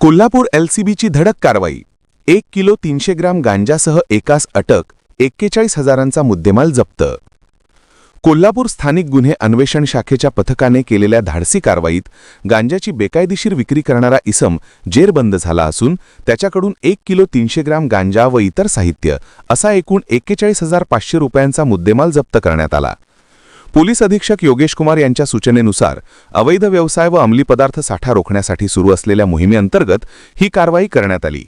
कोल्हापूर एलसीबीची धडक कारवाई. एक किलो तीनशे ग्राम गांजासह एकास अटक एक्केचाळीस हजारांचा मुद्देमाल जप्त. कोल्हापूर स्थानिक गुन्हे अन्वेषण शाखेच्या पथकाने केलेल्या धाडसी कारवाईत गांजाची बेकायदेशीर विक्री करणारा इसम जेरबंद झाला असून त्याच्याकडून एक किलो तीनशे ग्राम गांजा व इतर साहित्य असा एकूण एक्केचाळीस हजार पाचशे रुपयांचा मुद्देमाल जप्त करण्यात आला. पोलीस अधीक्षक योगेश कुमार यांच्या सूचनेनुसार अवैध व्यवसाय व अंमली पदार्थ साठा रोखण्यासाठी सुरू असलेल्या मोहिमेअंतर्गत ही कारवाई करण्यात आली.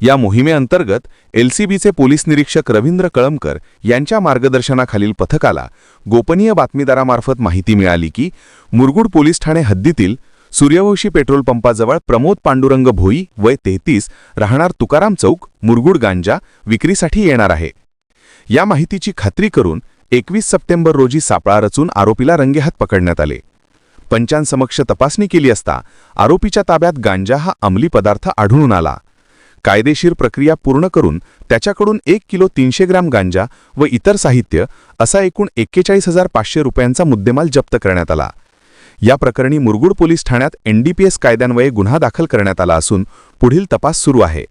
या मोहिमेअंतर्गत एलसीबीचे पोलीस निरीक्षक रवींद्र कळमकर यांच्या मार्गदर्शनाखालील पथकाला गोपनीय बातमीदारामार्फत माहिती मिळाली की मुरगुड पोलीस ठाणे हद्दीतील सूर्यवंशी पेट्रोल पंपाजवळ प्रमोद पांडुरंग भोई वय तेहतीस राहणार तुकाराम चौक मुरगुड गांजा विक्रीसाठी येणार आहे. या माहितीची खात्री करून एकवीस सप्टेंबर रोजी सापळा रचून आरोपीला रंगेहात पकडण्यात आले. पंचांसमक्ष तपासणी केली असता आरोपीच्या ताब्यात गांजा हा अंमली पदार्थ आढळून आला. कायदेशीर प्रक्रिया पूर्ण करून त्याच्याकडून एक किलो तीनशे ग्राम गांजा व इतर साहित्य असा एकूण एक्केचाळीस हजार पाचशे रुपयांचा मुद्देमाल जप्त करण्यात आला. या प्रकरणी मुरगुड पोलीस ठाण्यात एनडीपीएस कायद्यान्वये गुन्हा दाखल करण्यात आला असून पुढील तपास सुरू आहे.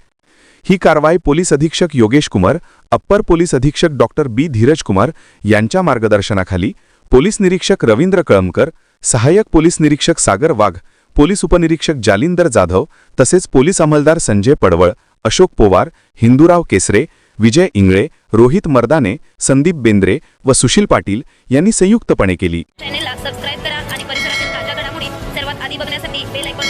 ही कारवाई पोलीस अधीक्षक योगेश कुमार अप्पर पोलीस अधीक्षक डॉक्टर बी धीरज कुमार यांच्या मार्गदर्शनाखाली पोलीस निरीक्षक रवींद्र कळमकर सहाय्यक पोलीस निरीक्षक सागर वाघ पोलीस उपनिरीक्षक जालिंदर जाधव तसेच पोलीस अंमलदार संजय पडवळ अशोक पोवार हिंदूराव केसरे विजय इंगळे रोहित मर्दाने संदीप बेंद्रे व सुशील पाटील यांनी संयुक्तपणे केली. चॅनेलला सबस्क्राईब करा आणि परिसरातील ताज्या घडामोडी सर्वात आधी बघण्यासाठी बेल आयकॉन